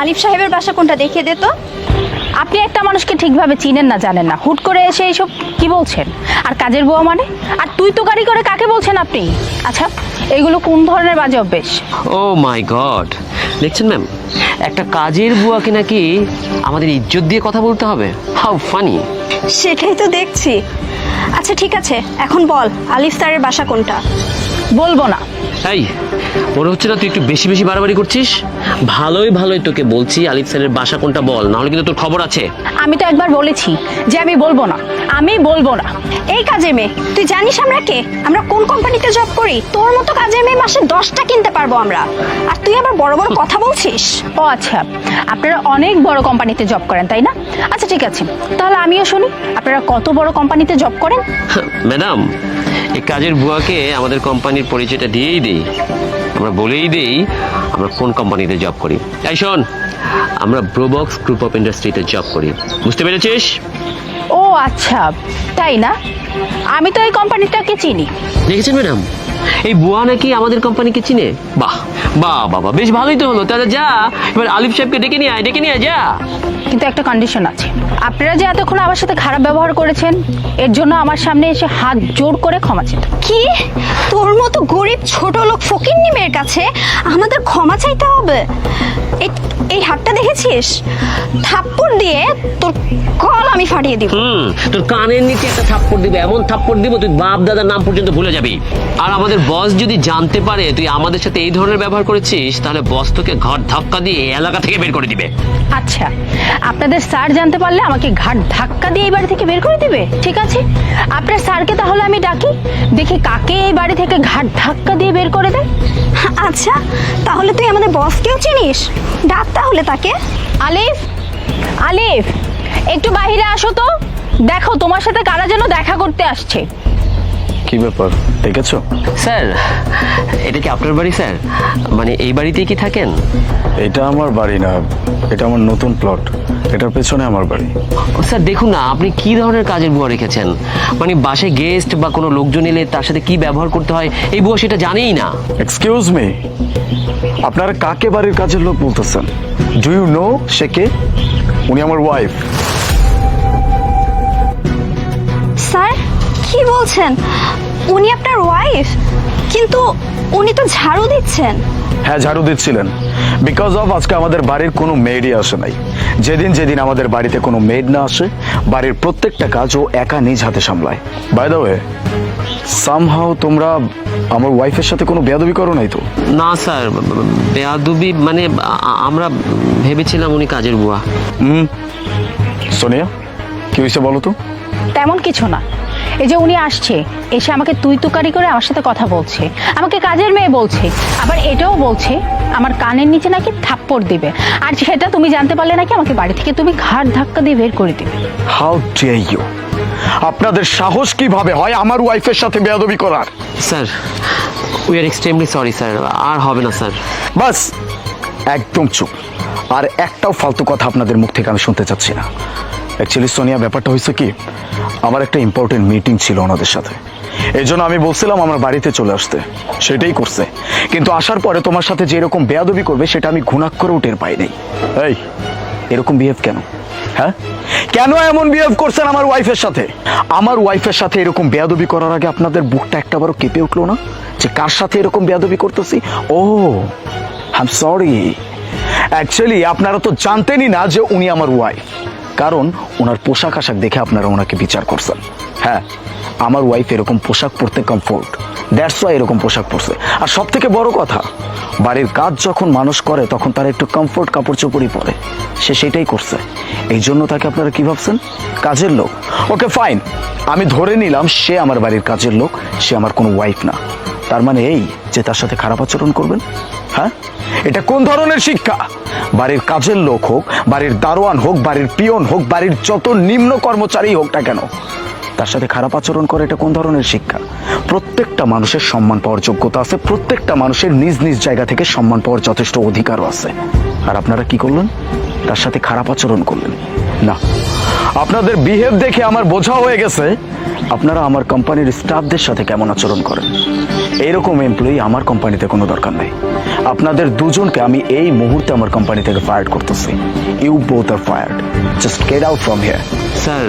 আলিফ সাহেবের বাসা কোনটা দেখিয়ে দে তো। আপনি একটা মানুষকে ঠিকভাবে চিনেন না জানেন না। হুট করে এসে এইসব কি বলছেন? আর কাজের বুয়া মানে? আর তুই তো গাড়ি করে কাকে বলছেন আপনি? আচ্ছা এগুলো কোন ধরনের বাজে অভ্যেস? ও মাই গড। দেখছেন ম্যাম একটা কাজের বুয়াকে নাকি আমাদের ইজ্জত দিয়ে কথা বলতে হবে। How funny. সেটাই তো দেখছি। আচ্ছা ঠিক আছে এখন বল আলিফ স্যারের বাসা কোনটা? বলব না। এই মনে হচ্ছে না তুই একটু বেশি বেশি বাড়াবাড়ি করছিস? ভালোই ভালোই তোকে বলছি আলিফ স্যারের বাসা কোনটা বল নাহলে কিন্তু তোর খবর আছে। আমি তো একবার বলেছি যে আমি বলব না। আমি বলব না। এই কাজে মেয়ে তুই জানিস আমরা কে? আমরা কোন কোম্পানিতে জব করি? তোর মতো কাজে মেয়ে মাসে দশটা কিনতে পারব আমরা। আর তুই আবার বড় বড় কথা বলছিস? ও আচ্ছা আপনারা অনেক বড় কোম্পানিতে জব করেন তাই না? আচ্ছা ঠিক আছে। তাহলে আমিও শুনি আপনারা কত বড় কোম্পানিতে জব করেন? ম্যাডাম এই কাজের বুয়াকে আমাদের কোম্পানির পরিচয়টা দিয়েই দেই। আমরা বলেই দেই, আমরা কোন কোম্পানিতে জব করি? এই শোন, আমরা ব্রোবক্স গ্রুপ অফ ইন্ডাস্ট্রিতে জব করি। বুঝতে পেরেছিস? আচ্ছা তাই না? আমি তো এই কোম্পানিটাকে চিনি। দেখেছেন ম্যাডাম? এই বুয়া নাকি আমাদের কোম্পানিকে চিনে? বাহ বাহ বাবা বেশ ভালোই তো হলো। তাহলে যা এবার আলিফ সাহেবকে ডেকে নিয়ে আয় ডেকে নিয়ে আয় যা। কিন্তু একটা কন্ডিশন আছে। আপনারা যে এতক্ষণ আমার সাথে খারাপ ব্যবহার করেছেন এর জন্য আমার সামনে এসে হাত জোর করে ক্ষমা চেত কি? তোর মতো গরিব ছোট লোক ফকিন্নি মেয়ের কাছে আমাদের ক্ষমা চাইতে হবে? এই- হাতটা দেখেছিস? থাপ্পড় দিয়ে তোর কল আমি ফাটিয়ে দিব। হুম তোর কানের নিচে একটা থাপ্পড় দিবে এমন থাপ্পড় দিব তুই বাপ দাদার নাম পর্যন্ত ভুলে যাবি। আর আমাদের বস যদি জানতে পারে তুই আমাদের সাথে এই ধরনের ব্যবহার করেছিস তাহলে বস তোকে ঘর ধাক্কা দিয়ে এই এলাকা থেকে বের করে দিবে। আচ্ছা আপনাদের স্যার জানতে পারলে আমাকে ঘাট ধাক্কা দিয়ে এই বাড়ি থেকে বের করে দিবে ঠিক আছে? আপনার স্যারকে তাহলে আমি ডাকি দেখি কাকে এই বাড়ি থেকে ঘাট ধাক্কা দিয়ে বের করে দেয়। আচ্ছা তাহলে তুই আমাদের বসকেও চিনিস? ডাক তাহলে তাকে? আলিফ আলিফ, একটু বাহিরে আসো তো। দেখো, তোমার সাথে কারা যেন দেখা করতে আসছে। কি ব্যাপার? দেখেছ? স্যার এটা কি আপনার বাড়ি স্যার? মানে এই বাড়িতেই কি থাকেন? এটা আমার বাড়ি না এটা আমার নতুন প্লট এটার পেছনে আমার বাড়ি। ও, স্যার দেখুন না আপনি কি ধরনের কাজের বুয়া রেখেছেন? মানে বাসে গেস্ট বা কোনো লোকজন এলে তার সাথে কি ব্যবহার করতে হয়? এই বুয়া সেটা জানেই না। এক্সকিউজ মি আপনারা কাকে বাড়ির কাজের লোক বলতেছেন? ডু ইউ নো সে কে? উনি আমার ওয়াইফ স্যার কি বলছেন? উনি আপনার ওয়াইফ কিন্তু উনি তো ঝাড়ু দিচ্ছেন। হ্যাঁ ঝাড়ু দিচ্ছিলেন। বিকজ অফ আজকে আমাদের বাড়ির কোনো মেয়েরই আসে নাই। যেদিন যেদিন আমাদের বাড়িতে কোনো মেড না আসে বাড়ির প্রত্যেকটা কাজ ও একা নিজ হাতে সামলায়। বাই দ্য ওয়ে সামহাও তোমরা আমার ওয়াইফের সাথে কোনো বেয়াদবি করো নাই তো? না স্যার। বেয়াদুবি মানে আ- আমরা ভেবেছিলাম উনি কাজের বুয়া। হুম। সোনিয়া কি হয়েছে বলো তো? তেমন কিছু না। এই যে উনি আসছে এসে আমাকে তুই তুকারি করে আমার সাথে কথা বলছে। আমাকে কাজের মেয়ে বলছে আবার এটাও বলছে আমার কানের নিচে নাকি থাপ্পড় দিবে। আর সেটা তুমি জানতে পারলে নাকি আমাকে বাড়ি থেকে তুমি ঘাট ধাক্কা দিয়ে বের করে দিবে। হাউ ডে ইউ আপনাদের সাহস কীভাবে হয় আমার ওয়াইফের সাথে বেয়াদবি করার? Sir we are extremely sorry sir. আর হবে না স্যার। বাস একদম চুপ। আর একটাও ফালতু কথা আপনাদের মুখ থেকে আমি শুনতে চাচ্ছি না। অ্যাকচুয়ালি সোনিয়া, ব্যাপারটা হয়েছে কি? আমার একটা ইম্পর্টেন্ট মিটিং ছিল ওনাদের সাথে। এই জন্য আমি বলছিলাম আমার বাড়িতে চলে আসতে। সেটাই করছে। কিন্তু আসার পরে তোমার সাথে যে এরকম বেয়াদবি করবে, সেটা আমি ঘুণাক করেও টের পাই নাই। এই, এরকম বিহেভ কেন? হ্যাঁ? কেন এমন বিহেভ করছেন আমার ওয়াইফের সাথে? আমার ওয়াইফের সাথে এরকম বেয়াদবি করার আগে আপনাদের বুকটা একটা একটাবারও কেঁপে উঠল না? যে কার সাথে এরকম বেয়াদবি করতেছি? Oh I am sorry actually আপনারা তো জানতেনই না যে উনি আমার ওয়াইফ কারণ ওনার পোশাক আশাক দেখে আপনারা ওনাকে বিচার করছেন। হ্যাঁ আমার ওয়াইফ এরকম পোশাক পরতে কমফোর্ট দ্যাটস ওয়াই এরকম পোশাক পরছে। আর সব থেকে বড় কথা, বাড়ির কাজ যখন মানুষ করে, তখন তারা একটু কমফোর্ট কাপড় চোপড়ই পরে। সে সেটাই করছে। এই জন্য তাকে আপনারা কি ভাবছেন? কাজের লোক। ওকে ফাইন আমি ধরে নিলাম, সে আমার বাড়ির কাজের লোক, সে আমার কোনো ওয়াইফ না। তার মানে এই যে তার সাথে খারাপ আচরণ করবেন হ্যাঁ? এটা কোন ধরনের শিক্ষা? বাড়ির কাজের লোক হোক, বাড়ির দারোয়ান হোক, বাড়ির পিয়ন হোক, বাড়ির যত নিম্ন কর্মচারী হোক না কেন, তার সাথে খারাপ আচরণ করে এটা কোন ধরনের শিক্ষা? প্রত্যেকটা মানুষের সম্মান পাওয়ার যোগ্যতা আছে, প্রত্যেকটা মানুষের নিজ নিজ জায়গা থেকে সম্মান পাওয়ার যথেষ্ট অধিকারও আছে। আর আপনারা কি করলেন? তার সাথে খারাপ আচরণ করলেন। না। আপনাদের বিহেভ দেখে আমার বোঝা হয়ে গেছে। আপনারা আমার কোম্পানির স্টাফদের সাথে কেমন আচরণ করেন? এইরকম এমপ্লয়ি আমার কোম্পানিতে কোনো দরকার নেই। আপনাদের দুজনকে আমি এই মুহূর্তে আমার কোম্পানি থেকে ফায়ার করতেছি। You both are fired just get out from here sir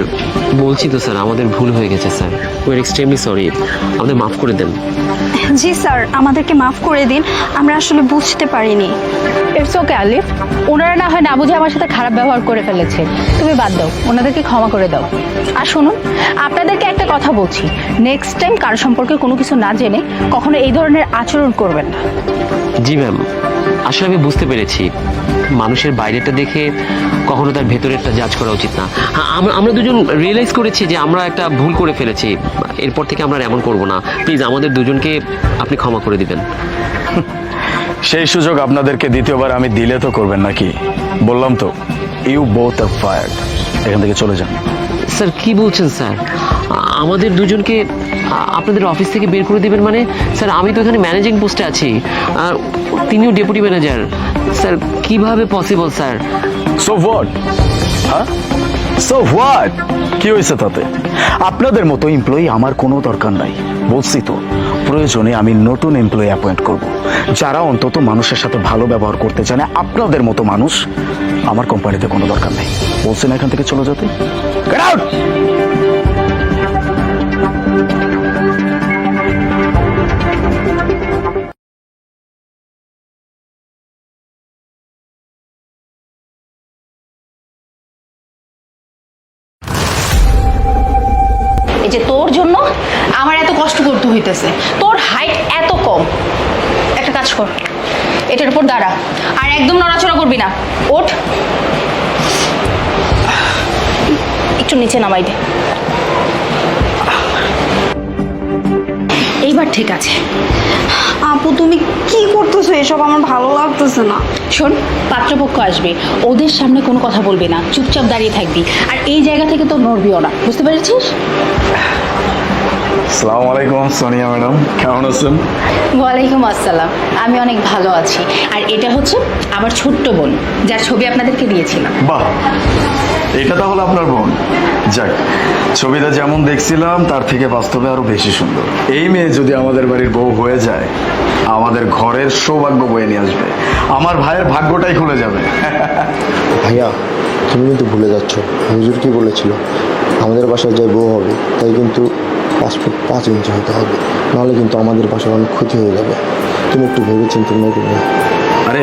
বলছি তো স্যার আমাদের ভুল হয়ে গেছে sir. We are extremely sorry আমাদের মাফ করে দেন। জি স্যার আমাদেরকে মাফ করে দিন। আমরা আসলে বুঝতে পারিনি। ইটস ওকে আলিফ ওনারা না হয় না বুঝে আমার সাথে খারাপ ব্যবহার করে ফেলেছে। তুমি বাদ দাও। ওনাদেরকে ক্ষমা করে দাও। আর শুনুন আপনাদেরকে একটা কথা বলছি। নেক্সট টাইম কার সম্পর্কে কোনো কিছু না জেনে কখনো এই ধরনের আচরণ করবেন না। জি ম্যাম আসলে আমি বুঝতে পেরেছি। মানুষের বাইরেটা দেখে কখনো তার ভেতরেরটা জাজ করা উচিত না। হ্যাঁ আমরা আমরা দুজন রিয়েলাইজ করেছি যে আমরা একটা ভুল করে ফেলেছি। এরপর থেকে আমরা এমন করব না। প্লিজ আমাদের দুজনকে আপনি ক্ষমা করে দিবেন। সেই সুযোগ আপনাদেরকে দ্বিতীয়বার আমি দিলে তো করবেন নাকি? বললাম তো ইউ বোথ আর ফায়ার্ড এখান থেকে চলে যান। স্যার, কি বলছেন স্যার? আমাদের দুজনকে আপনাদের অফিস থেকে বের করে দিবেন মানে? স্যার, আমি তো এখানে ম্যানেজিং পোস্টে আছি। আর তিনিও ডেপুটি ম্যানেজার। স্যার, কীভাবে পসিবল স্যার? সো হোয়াট হ্যাঁ সো হোয়াট কি হয়েছে তাতে? আপনাদের মতো এমপ্লয়ি আমার কোনো দরকার নাই। বলছি তো, প্রয়োজনে আমি নতুন এমপ্লয়ি অ্যাপয়েন্ট করব। যারা অন্তত মানুষের সাথে ভালো ব্যবহার করতে জানে, আপনাদের মতো মানুষ আমার কোম্পানিতে কোনো দরকার নেই। বলছেন এখান থেকে চলে যেতে? Out! এই যে তোর জন্য আমার এত কষ্ট করতে হইতেছে। তোর হাইট এত কম। একটা কাজ কর। এটার উপর দাঁড়া। আর একদম নড়াচড়া করবি না। ওঠ। একটু নিচে নামাই দে। এইবার ঠিক আছে। আপু তুমি কি করতেছো? এসব আমার ভালো লাগতেছে না। শোন পাত্রপক্ষ আসবে। ওদের সামনে কোনো কথা বলবে না। চুপচাপ দাঁড়িয়ে থাকবি। আর এই জায়গা থেকে তো নড়বিও না। বুঝতে পেরেছিস? আসসালামু আলাইকুম সোনিয়া ম্যাডাম। কেমন আছেন? ওয়ালাইকুম আসসালাম। আমি অনেক ভালো আছি। আর এটা হচ্ছে আমার ছোট্ট বোন যার ছবি আপনাদেরকে দিয়েছিলাম। বাহ! এটা তাহলে আপনার বোন। যাক ছবিটা যেমন দেখছিলাম তার থেকে বাস্তবে আরও বেশি সুন্দর। এই মেয়ে যদি আমাদের বাড়ির বউ হয়ে যায় আমাদের ঘরের সৌভাগ্য বয়ে নিয়ে আসবে। আমার ভাইয়ের ভাগ্যটাই খুলে যাবে। ভাইয়া তুমি কিন্তু ভুলে যাচ্ছ। হুজুর কি বলেছিল? আমাদের বাসায় যে বউ হবে তাই কিন্তু পাসপোর্ট পাঁচ ইঞ্চি হতে হবে। নাহলে কিন্তু আমাদের বাসায় অনেক ক্ষতি হয়ে যাবে। তুমি একটু ভেবে চিন্তা নিয়ে আরে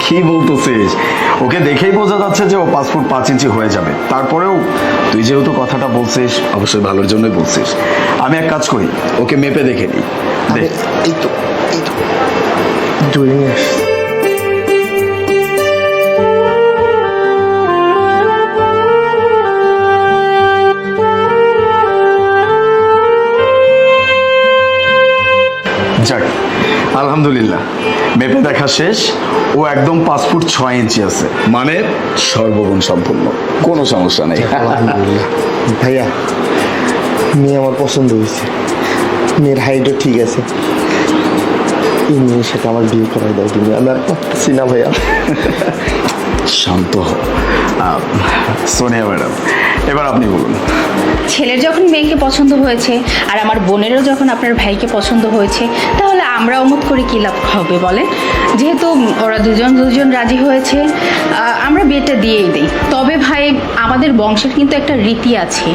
কি বলতেছিস? ওকে দেখেই বোঝা যাচ্ছে যে ও পাসপোর্ট পাঁচ ইঞ্চি হয়ে যাবে। তারপরেও তুই যেহেতু কথাটা বলছিস অবশ্যই ভালোর জন্যই বলছিস। আমি এক কাজ করি ওকে মেপে দেখে নিই। দেখ। এই তো এই তো। আলহামদুলিল্লাহ। মেপে দেখা শেষ। ও একদম পাঁচ ফুট ছয় ইঞ্চি আছে। মানে সর্বগুণ সম্পূর্ণ। কোনো সমস্যা নেই। ভাইয়া, মেয়ে আমার পছন্দ হয়েছে। মেয়ের হাইটও ঠিক আছে। এই মেয়ের সাথে আমার বিয়ে করাই তুমি। আমি আর পারতেছি না ভাইয়া। শান্ত সোনিয়া ম্যাডাম, এবার আপনি বলুন। ছেলের যখন মেয়েকে পছন্দ হয়েছে আর আমার বোনেরও যখন আপনার ভাইকে পছন্দ হয়েছে, তাহলে আমরা অমত করে কী লাভ হবে বলেন? যেহেতু ওরা দুজন দুজন রাজি হয়েছে আমরা বিয়েটা দিয়েই দিই। তবে ভাই, আমাদের বংশের কিন্তু একটা রীতি আছে।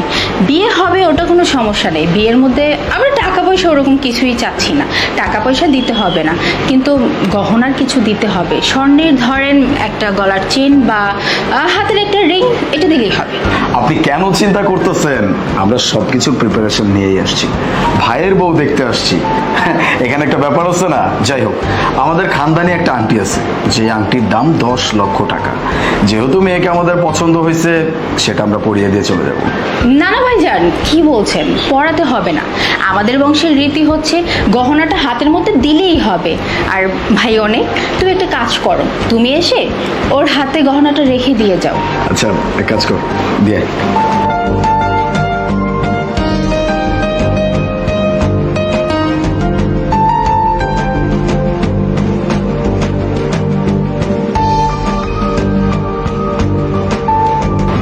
বিয়ে হবে ওটা কোনো সমস্যা নেই। বিয়ের মধ্যে আমরা টাকা পয়সা ওরকম কিছুই চাচ্ছি না। টাকা পয়সা দিতে হবে না। কিন্তু গহনার কিছু দিতে হবে। স্বর্ণের ধরেন একটা গলার চেন বা হাতের একটা রিং এটা দিলেই হবে। আপনি কেন চিন্তা করতেছেন? আমরা সবকিছুর প্রিপারেশন নিয়েই আসছি। ভাইয়ের বউ দেখতে আসছি। এখানে একটা ব্যাপার আছে না? যাই হোক আমাদের খানদানি একটা আংটি আছে। যে আংটির দাম দশ লক্ষ টাকা। যেহেতু মেয়েকে আমাদের পছন্দ হয়েছে সেটা আমরা পরিয়ে দিয়ে চলে যাব। না না ভাইজান কি বলছেন? পড়াতে হবে না। আমাদের বংশের রীতি হচ্ছে, গহনাটা হাতের মধ্যে দিলেই হবে। আর ভাই অনেক, তুমি একটা কাজ করো, তুমি এসে ওর হাতে গহনাটা রেখে দিয়ে যাও। আচ্ছা এক কাজ কর, দিয়ে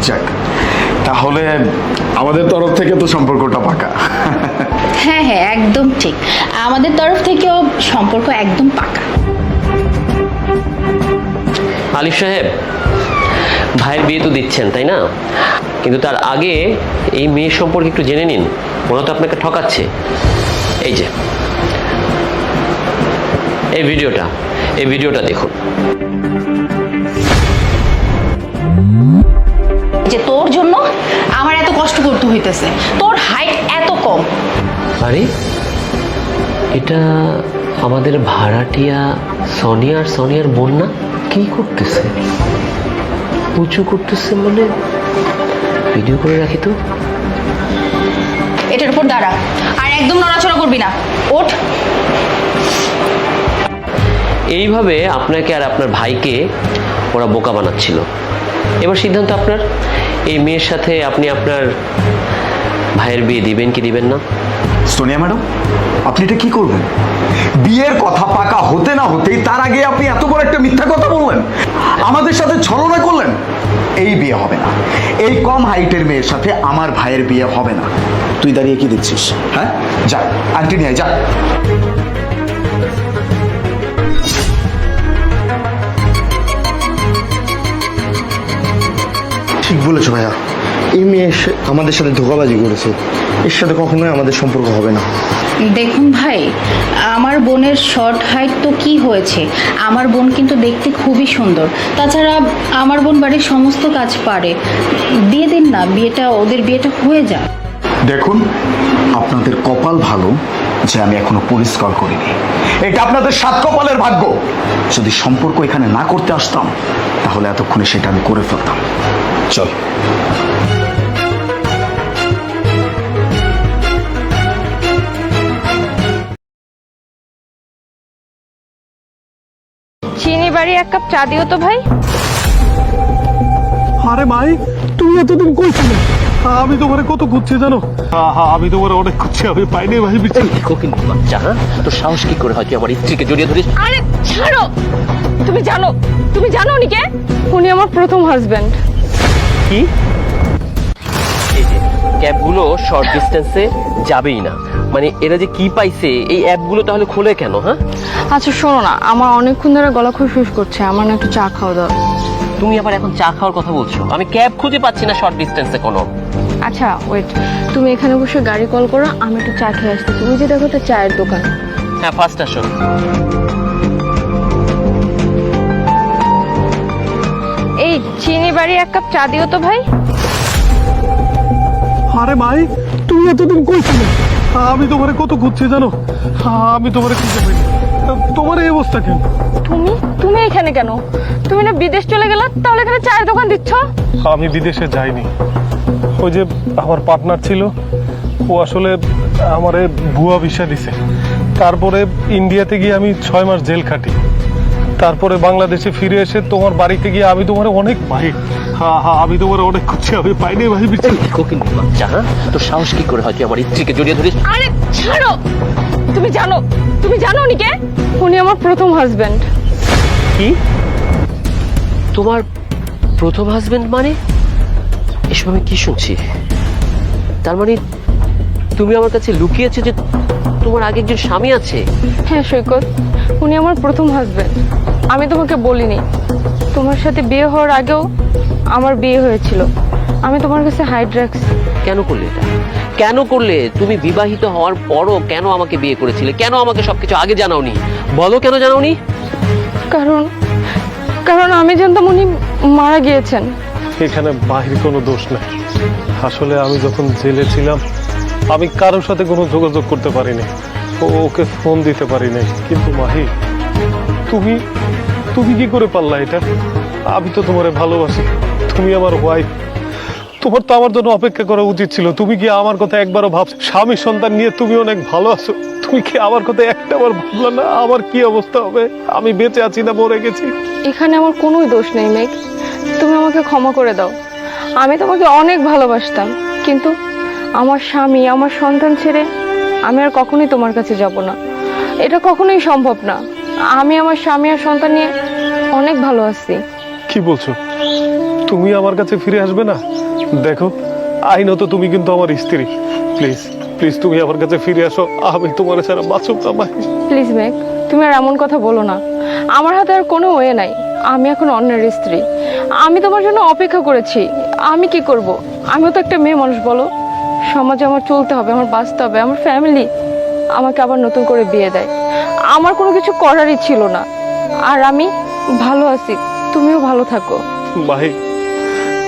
যাক, তাহলে আমাদের তরফ থেকে তো সম্পর্কটা পাকা। ঠিক। আমাদের তরফ থেকেও সম্পর্ক একদম পাকা। আলিফ সাহেব ভাইয়ের বিয়ে তো দিচ্ছেন তাই না? কিন্তু তার আগে এই মেয়ের সম্পর্কে একটু জেনে নিন। ওরা তো আপনাকে ঠকাচ্ছে। এই যে এই ভিডিওটা এই ভিডিওটা দেখুন। যে তোর জন্য আমার এত কষ্ট করতে হইতেছে। তোর হাইট এত কম। আরে এটা আমাদের ভাড়াটিয়া সোনিয়া আর সোনিয়ার বোন না কি করতেছে? উঁচু করতেছে মানে? ভিডিও করে রাখি তো। এটার উপর দাঁড়া। আর একদম নড়াচড়া করবি না। ওঠ। এইভাবে আপনাকে আর আপনার ভাইকে ওরা বোকা বানাচ্ছিল। এবার সিদ্ধান্ত আপনার। এই মেয়ের সাথে আপনি আপনার ভাইয়ের বিয়ে দিবেন কি দিবেন না? সোনিয়া ম্যাডাম? আপনি এটা কি করবেন? বিয়ের কথা পাকা হতে না হতেই তার আগে আপনি এত বড় একটা মিথ্যা কথা বললেন আমাদের সাথে ছলনা করলেন। এই বিয়ে হবে না। এই কম হাইটের মেয়ের সাথে আমার ভাইয়ের বিয়ে হবে না। তুই দাঁড়িয়ে কি দেখছিস? হ্যাঁ? যা, আন্টি নিয়ে যা। ঠিক বলেছ ভাইয়া। এই মেয়ে আমাদের সাথে ধোকাবাজি করেছে। এর সাথে কখনোই আমাদের সম্পর্ক হবে না। দেখুন ভাই আমার বোনের শর্ট হাইট তো কি হয়েছে? আমার বোন কিন্তু দেখতে খুবই সুন্দর। তাছাড়া আমার বোন বাড়ির সমস্ত কাজ পারে। দিয়ে দিন না বিয়েটা ওদের বিয়েটা হয়ে যায় দেখুন আপনাদের কপাল ভালো যে আমি এখনও পুলিশ কল করিনি। এটা আপনাদের সাত কপালের ভাগ্য। যদি সম্পর্ক এখানে না করতে আসতাম তাহলে এতক্ষণে সেটা আমি করে ফেলতাম। চল। চিনি বাড়ি এক কাপ চা দিও তো ভাই। আরে ভাই তুমি এতদিন কই ছিলে? আমি তোমারে কত খুঁজছি জানো? আমি তোমার অনেক খুঁজছি আমি পাইনি ভাই বিচার কোকিন বাচ্চা তোর সাহস কি করে হয় তুই আমার স্ত্রীকে জড়িয়ে ধরিস? আরে ছাড়ো! তুমি জানো তুমি জানো উনি কে? উনি আমার প্রথম হাজবেন্ড কি? যে ক্যাবগুলো শর্ট ডিস্টেন্সে যাবেই না। মানে এরা যে কি পাইছে এই অ্যাপগুলো তাহলে খোলে কেন হ্যাঁ? আচ্ছা শোনো না আমার অনেকক্ষণ ধরে গলা খুশফুস করছে আমার না একটু চা খাওয়া দাও তুমি আবার এখন চা খাওয়ার কথা বলছো। আমি ক্যাব খুঁজে পাচ্ছি না শর্ট ডিস্টেন্সে কোনো। আচ্ছা ওয়েট তুমি এখানে বসে গাড়ি কল করো আমি একটু চা খেয়ে আসছি। তুমি যে দেখো তো চায়ের দোকান। হ্যাঁ ফার্স্ট আসো। এই চিনি বাড়ি এক কাপ চা দিও তো ভাই। আরে ভাই তুমি এতদিন কই ছিলে? আমি তোমারে কত খুঁজছি জানো? আমি তোমারে খুঁজে পাইনি। তোমার এই অবস্থা কেন? তুমি? তুমি এখানে কেন? তুমি না বিদেশ চলে গেলে তাহলে এখানে চায়ের দোকান দিচ্ছ? আমি বিদেশে যাইনি। ওই যে আমার পার্টনার ছিল ও আসলে আমারে ভুয়া ভিসা দিছে। তারপরে ইন্ডিয়াতে গিয়ে আমি ছয় মাস জেল খাটি। তারপরে বাংলাদেশে ফিরে এসে তোমার বাড়িতে গিয়ে আমি তোমার অনেক পাই। হ্যাঁ হ্যাঁ আমি তোমার অনেক খুঁজছি আমি পাইনি ভাই বিচার কোকিন বাচ্চা হ্যাঁ? তোর সাহস কি করে হয় তুই আমার স্ত্রীকে জড়িয়ে ধরিস? আরে ছাড়ো! তুমি জানো তুমি জানো উনি কে উনি আমার প্রথম হাজবেন্ড কি? তোমার প্রথম হাজবেন্ড মানে? এসব আমি কি শুনছি? তার মানে তুমি আমার কাছে লুকিয়েছো যে তোমার আগে একজন স্বামী আছে? হ্যাঁ সৈকত উনি আমার প্রথম হাজবেন্ড আমি তোমাকে বলিনি। তোমার সাথে বিয়ে হওয়ার আগেও আমার বিয়ে হয়েছিল। আমি তোমার কাছে হাইড রাখছি কেন করলে এটা? কেন করলে? তুমি বিবাহিত হওয়ার পরও কেন আমাকে বিয়ে করেছিলে? কেন আমাকে সবকিছু আগে জানাওনি? বলো কেন জানাওনি? কারণ কারণ আমি জানতাম উনি মারা গিয়েছেন। এখানে বাহির কোনো দোষ নাই। আসলে আমি যখন জেলে ছিলাম আমি কারোর সাথে কোনো যোগাযোগ করতে পারিনি। ও- ওকে ফোন দিতে পারিনি। কিন্তু মাহি তুমি তুমি কি করে পারলা এটা? আমি তো তোমারে ভালোবাসি। তুমি আমার ওয়াইফ তোমার তো আমার জন্য অপেক্ষা করা উচিত ছিল। তুমি কি আমার কথা একবারও ভাবছ? স্বামী সন্তান নিয়ে তুমি অনেক ভালো আছো। তুমি কি আমার কথা একটা বার ভাবলা না? আমার কি অবস্থা হবে? আমি বেঁচে আছি না মরে গেছি? এখানে আমার কোনোই দোষ নেই, মেঘ। তুমি আমাকে ক্ষমা করে দাও। আমি তোমাকে অনেক ভালোবাসতাম। কিন্তু আমার স্বামী, আমার সন্তান ছেড়ে আমি আর কখনোই তোমার কাছে যাব না। এটা কখনোই সম্ভব না। আমি আমার স্বামী আর সন্তান নিয়ে অনেক ভালো আছি। কি বলছো? তুমি আমার কাছে ফিরে আসবে না? দেখো আইনত তুমি কিন্তু আমার স্ত্রী। প্লিজ প্লিজ তুমি আমার কাছে ফিরে আসো। আমি তোমার ছাড়া বাঁচব না প্লিজ মেঘ তুমি আর এমন কথা বলো না। আমার হাতে আর কোনো ওয়ে নাই। আমি এখন অন্যের স্ত্রী। আমি তোমার জন্য অপেক্ষা করেছি। আমি কি করব? আমিও তো একটা মেয়ে মানুষ বলো। সমাজে আমার চলতে হবে আমার বাঁচতে হবে আমার ফ্যামিলি আমাকে আবার নতুন করে বিয়ে দেয়। আমার কোনো কিছু করারই ছিল না। আর আমি ভালো আছি তুমিও ভালো থাকো। মাহি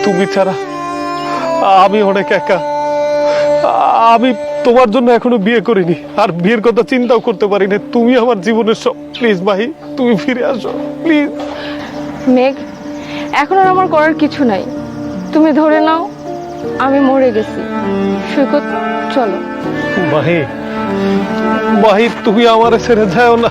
তুমি ছাড়া আমি অনেক একা। আমি তোমার জন্য এখনও বিয়ে করিনি আর বিয়ের কথা চিন্তাও করতে পারি না তুমি আমার জীবনের সব প্লিজ মাহি তুমি ফিরে আসো প্লিজ। মেঘ এখন আর আমার করার কিছু নাই। তুমি ধরে নাও আমি মরে গেছি। সৈকত চলো। মাহি মাহি তুমি আমার ছেড়ে যাও না